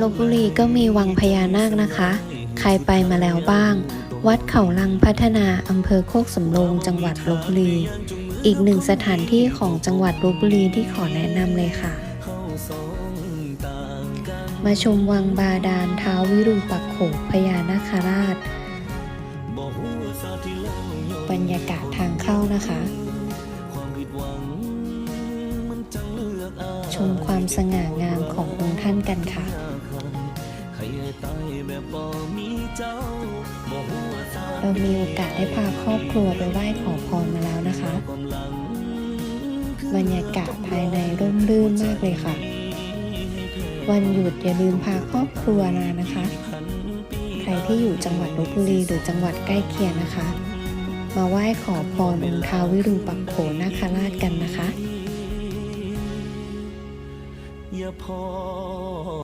ลบบุรีก็มีวังพญานาคนะคะ ใครไปมาแล้วบ้าง วัดเขาลังพัฒนาอำเภอโคกสำโรงจังหวัดลบบุรี อีกหนึ่งสถานที่ของจังหวัดลบบุรีที่ขอแนะนำเลยค่ะ มาชมวังบาดาลท้าววิรูปักโขพญานาคราช บรรยากาศทางเข้านะคะชมความสง่างามขององค์ท่านกันค่ะ เรามีโอกาสได้พาครอบครัวไปไหว้ขอพรมาแล้วนะคะ บรรยากาศภายในร่มรื่นมากเลยค่ะ วันหยุดอย่าลืมพาครอบครัวมานะคะ ใครที่อยู่จังหวัดลบบุรีหรือจังหวัดใกล้เคียงนะคะ มาไหว้ขอพรองค์ท้าววิรูปักโขนาคราชกันนะคะย่าพอ